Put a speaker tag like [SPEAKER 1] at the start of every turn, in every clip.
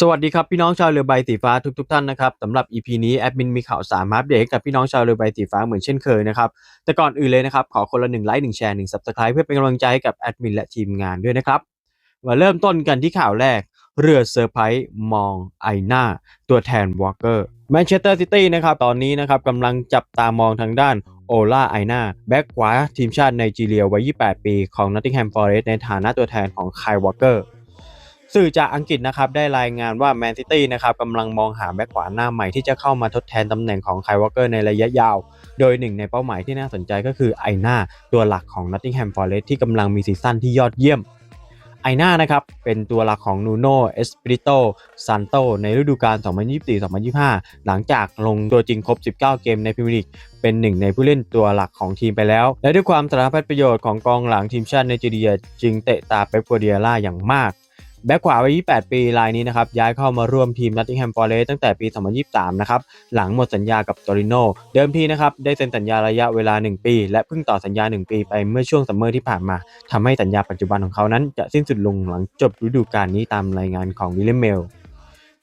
[SPEAKER 1] สวัสดีครับพี่น้องชาวเรือใบสีฟ้าทุกทท่านนะครับสำหรับ EP นี้แอดมินมีข่าวสารมาอัปเดตให้กับพี่น้องชาวเรือใบสีฟ้าเหมือนเช่นเคยนะครับแต่ก่อนอื่นเลยนะครับขอคนละหนึ่งไลค์หนึ่งแชร์หนึ่งซับสไคร b ์เพื่อเป็นกำลังใจให้กับแอดมินและทีมงานด้วยนะครับมาเริ่มต้นกันที่ข่าวแรก เรือเซอร์ไพรส์มองไอหน่าตัวแทนวอลเกอร์แมนเชสเตอร์ซิตี้นะครับตอนนี้นะครับกำลังจับตามองทางด้านโอล่าไอนาแบ็กขวาทีมชาติไนจีเรียวัย 28 ปี ของ Nottingham Forest ในฐานะตัวแทนของไคลวอลเกอร์ สื่อจากอังกฤษนะครับได้รายงานว่าแมนซิตี้นะครับกำลังมองหาแบ็กขวาหน้าใหม่ที่จะเข้ามาทดแทนตำแหน่งของไคลวอเกอร์ในระยะยาว โดยหนึ่งในเป้าหมายที่น่าสนใจก็คือไอหน้าตัวหลักของ Nottingham Forest ที่กำลังมีซีซั่นที่ยอดเยี่ยมไอหน้านะครับเป็นตัวหลักของนูโนเอสปิริโตซันโตในฤดูกาล 2024-2025 หลังจากลงตัวจริงครบ 19 เกมในพรีเมียร์ลีกเป็นหนึ่งในผู้เล่นตัวหลักของทีมไปแล้ว และด้วยความสารพัดประโยชน์ของกองหลังทีมชาติไนจีเรีย จึงเตะตาเป๊ปกัวเดียล่าอย่างมาก แบ็กขวาวัย28 ปีรายนี้นะครับย้ายเข้ามาร่วมทีมนัตติงแฮมฟอร์เรสตั้งแต่ปี 2023 นะครับหลังหมดสัญญากับตอริโนเดิมทีนะครับได้เซ็นสัญญาระยะเวลา 1 ปี และเพิ่งต่อสัญญา 1 ปีไปเมื่อช่วงซัมเมอร์ที่ผ่านมาทำให้สัญญาปัจจุบันของเขานั้นจะสิ้นสุดลงหลังจบฤดูกาลนี้ตามรายงานของวิลเลมเมล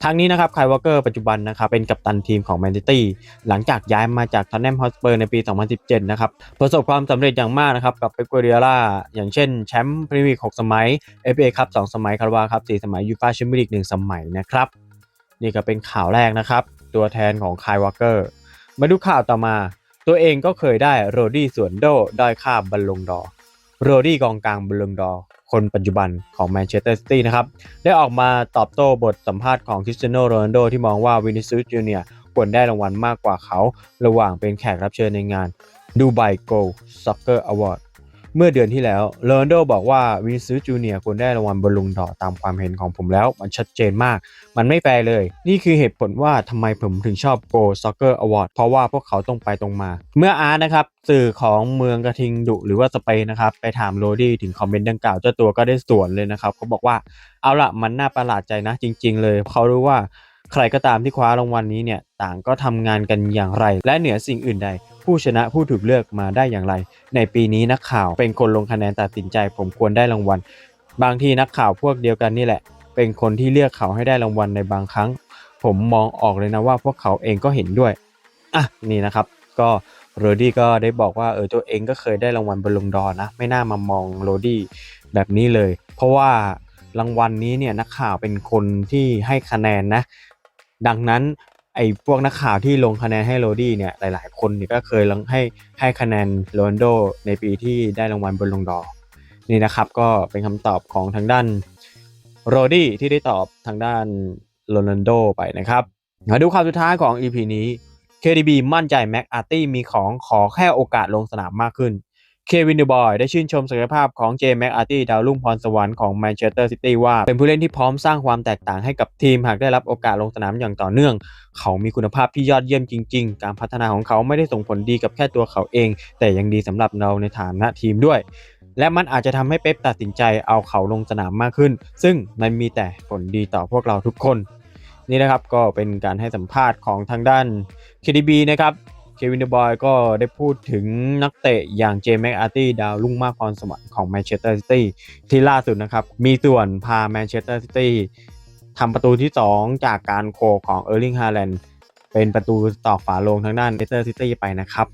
[SPEAKER 1] ทางนี้นะครับไคลวอเกอร์ปัจจุบันนะครับเป็นกัปตันทีมของแมนซิตี้หลังจากย้ายมาจากทอนแนมฮอสเปอร์ในปี 2017 นะครับประสบความสำเร็จอย่างมากนะครับกับเปปกัวเดียล่าอย่างเช่นแชมป์พรีเมียร์ลีก 6 สมัย FA คัพ2สมัยคาราบาครับ4สมัยยูฟ่าแชมเปี้ยนลีก 1 สมัยนะครับ นี่ก็เป็นข่าวแรกนะครับ ตัวแทนของไคลวอเกอร์มาดูข่าวต่อมา ตัวเองก็เคยได้โรดี้สวนโดได้ค่าบอลลงดอโรดี้กองกลางบอลลงดอ คนปัจจุบันของแมนเชสเตอร์ซิตี้นะครับ ได้ออกมาตอบโต้บทสัมภาษณ์ของคริสเตียโนโรนัลโดที่มองว่าวินิซิอุสจูเนียร์ควรได้รางวัลมากกว่าเขา ระหว่างเป็นแขกรับเชิญในงานดูไบโกลซ็อกเกอร์อวอร์ด เมื่อเดือนที่แล้วโรนัลโดบอกว่าวินซิอุสจูเนียควรได้รางวัลบอลลูนดอร์ตามความเห็นของผมแล้ว มันชัดเจนมาก มันไม่แฟร์เลย นี่คือเหตุผลว่าทำไมผมถึงชอบโกลซ็อกเกอร์อวอร์ดเพราะว่าพวกเขาตรงไปตรงมา เมื่ออาร์นะครับสื่อของเมืองกระทิงดุหรือว่าสเปนนะครับไปถามโรดี้ถึงคอมเมนต์ดังกล่าวเจ้าตัวก็ได้สวนเลยนะครับเขาบอกว่าเอาละมันน่าประหลาดใจนะจริง ๆ เลยเขารู้ว่าใครก็ตามที่คว้ารางวัลนี้เนี่ยต่างก็ทำงานกันอย่างไร และเหนือสิ่งอื่นใด ผู้ชนะผู้ถูกเลือกมาได้อย่างไร ในปีนี้นักข่าวเป็นคนลงคะแนนตัดสินใจ ผมควรได้รางวัล บางทีนักข่าวพวกเดียวกันนี่แหละ เป็นคนที่เลือกเขาให้ได้รางวัลในบางครั้ง ผมมองออกเลยนะว่าพวกเขาเองก็เห็นด้วยอะนี่นะครับ ก็โรดี้ก็ได้บอกว่าเออตัวเองก็เคยได้รางวัลบอลลงดอนะ ไม่น่ามามองโรดี้แบบนี้เลย เพราะว่ารางวัลนี้เนี่ยนักข่าวเป็นคนที่ให้คะแนนนะ ดังนั้น ไอ้พวกนักข่าวที่ลงคะแนนให้โรดี้เนี่ยหลาย ๆ คนเนี่ยก็เคยลงให้ให้คะแนนโรนโดในปีที่ได้รางวัลบอลงดอนี่นะครับก็เป็นคำตอบของทางด้านโรดี้ที่ได้ตอบทางด้านโรนัลโดไปนะครับมาดูข่าวสุดท้ายของ EP นี้ KDB มั่นใจแม็กอาร์ตี้มีของขอแค่โอกาสลงสนามมากขึ้น เควินเดบอยได้ชื่นชมศักยภาพของเจแม็กอาร์ตี้ดาวรุ่งพรสวรรค์ของแมนเชสเตอร์ซิตี้ว่า เป็นผู้เล่นที่พร้อมสร้างความแตกต่างให้กับทีมหากได้รับโอกาสลงสนามอย่างต่อเนื่อง เขามีคุณภาพที่ยอดเยี่ยมจริง ๆ การพัฒนาของเขาไม่ได้ส่งผลดีกับแค่ตัวเขาเอง แต่ยังดีสำหรับเราในฐานะทีมด้วย และมันอาจจะทำให้เป๊ปตัดสินใจเอาเขาลงสนามมากขึ้น ซึ่งมันมีแต่ผลดีต่อพวกเราทุกคน นี่นะครับก็เป็นการให้สัมภาษณ์ของทางด้าน KDB นะครับ เควินเดบอยก็ได้พูดถึงนักเตะอย่างเจมส์แม็กอาร์ตี้ดาวรุ่งมากพรสวรรค์ของแมนเชสเตอร์ซิตี้ที่ล่าสุดนะครับ มีส่วนพาแมนเชสเตอร์ซิตี้ทำประตูที่ 2 จากการโคของเออร์ลิงฮาแลนด์เป็นประตูตอกฝาโลงทางด้านเชสเตอร์ซิตี้ไปนะครับ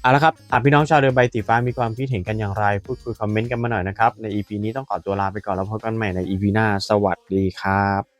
[SPEAKER 1] เอาละครับอะพี่น้องชาวเรือใบสีฟ้ามีความคิดเห็นกันอย่างไร พูดคุยคอมเมนต์กันมาหน่อยนะครับ ใน EP นี้ต้องขอตัวลาไปก่อนแล้วพบกันใหม่ใน EP หน้า สวัสดีครับ